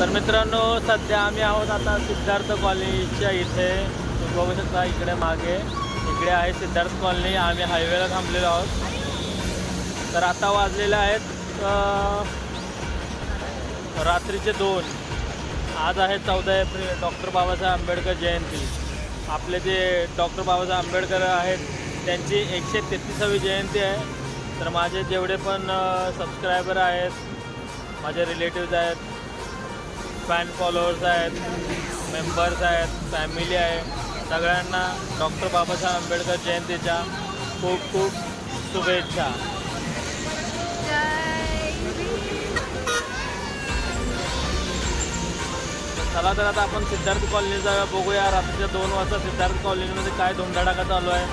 तर मित्रांनो सध्या आम्ही आहोत आता सिद्धार्थ कॉलनीच्या इथे. तुम्ही बघू शकता इकडे मागे. इकडे आहे सिद्धार्थ कॉलनी. आम्ही हायवेला थांबलेलो आहोत. तर आता वाजलेले आहेत रात्रीचे दोन. आज आहे चौदा एप्रिल. डॉक्टर बाबासाहेब आंबेडकर जयंती. आपले जे डॉक्टर बाबासाहेब आंबेडकर आहेत त्यांची एकशे तेहतीसावी जयंती आहे. तर माझे जेवढे पण सबस्क्रायबर आहेत माझे रिलेटिव्ज आहेत फॅन फॉलोअर्स आहेत मेंबर्स आहेत फॅमिली आहे. सगळ्यांना डॉक्टर बाबासाहेब आंबेडकर जयंतीच्या खूप खूप शुभेच्छा. चला तर आता आपण सिद्धार्थ कॉलनी जाऊया. बघूया रात्रीच्या दोन वाजता सिद्धार्थ कॉलनीमध्ये काय धुमधडाका चालू आहे.